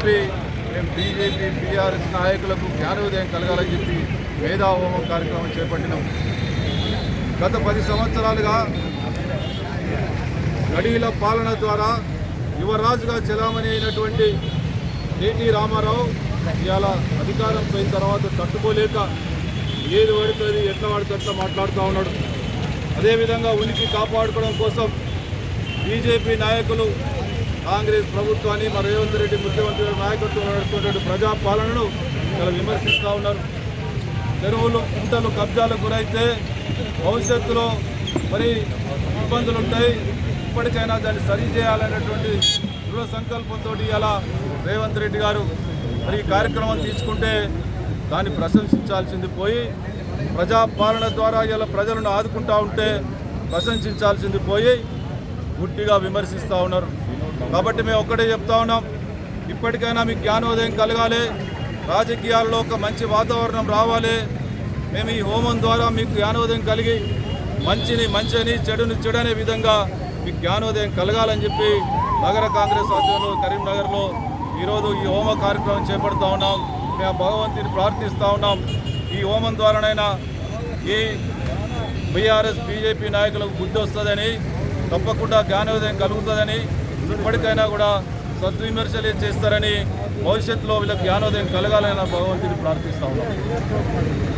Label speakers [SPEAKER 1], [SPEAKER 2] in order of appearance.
[SPEAKER 1] చెప్పి మేము BJP BRS నాయకులకు జ్ఞానోదయం కలగాలని చెప్పి మేధాహోమం కార్యక్రమం చేపట్టినాం. గత పది సంవత్సరాలుగా గడీల పాలన ద్వారా యువరాజుగా చెలామణి అయినటువంటి కేటీ రామారావు ఇవాళ అధికారం పోయిన తర్వాత తట్టుకోలేక ఏది పడుతుంది ఎట్లా పడితే అట్లా మాట్లాడుతూ ఉన్నాడు. అదేవిధంగా ఉనికి కాపాడుకోవడం కోసం బీజేపీ నాయకులు కాంగ్రెస్ ప్రభుత్వాన్ని మా రేవంత్ రెడ్డి ముఖ్యమంత్రి నాయకత్వం నడుస్తున్నటువంటి ప్రజాపాలనను ఇలా విమర్శిస్తూ ఉన్నారు. చెరువులు కుంటలు కబ్జాలకు గురైతే భవిష్యత్తులో మరి ఇబ్బందులు ఉంటాయి. ఇప్పటికైనా దాన్ని సరి చేయాలనేటువంటి దృఢ సంకల్పంతో ఇలా రేవంత్ రెడ్డి గారు మరి ఈ కార్యక్రమం తీసుకుంటే దాన్ని ప్రశంసించాల్సింది పోయి ప్రజాపాలన ద్వారా ఇలా ప్రజలను ఆదుకుంటా ఉంటే ప్రశంసించాల్సింది పోయి గుట్టిగా విమర్శిస్తూ ఉన్నారు. కాబట్టి మేము ఒక్కటే చెప్తా ఉన్నాం ఇప్పటికైనా మీకు జ్ఞానోదయం కలగాలి రాజకీయాల్లో ఒక మంచి వాతావరణం రావాలి. మేము ఈ హోమం ద్వారా మీకు జ్ఞానోదయం కలిగి మంచిని మంచిని చెడుని చెడనే విధంగా మీకు జ్ఞానోదయం కలగాలని చెప్పి నగర కాంగ్రెస్ ఆధ్వర్యంలో కరీంనగర్లో ఈరోజు ఈ హోమ కార్యక్రమం చేపడుతూ ఉన్నాం. మేము భగవంతుని ప్రార్థిస్తూ ఉన్నాం. ఈ హోమం ద్వారానైనా ఈ బీఆర్ఎస్ బీజేపీ నాయకులకు బుద్ధి వస్తుందని తప్పకుండా జ్ఞానోదయం కలుగుతుందని ఇప్పటికైనా కూడా సద్విమర్శలు చేస్తారని భవిష్యత్తులో వీళ్ళకి జ్ఞానోదయం కలగాలని భగవంతుని ప్రార్థిస్తా ఉన్నాం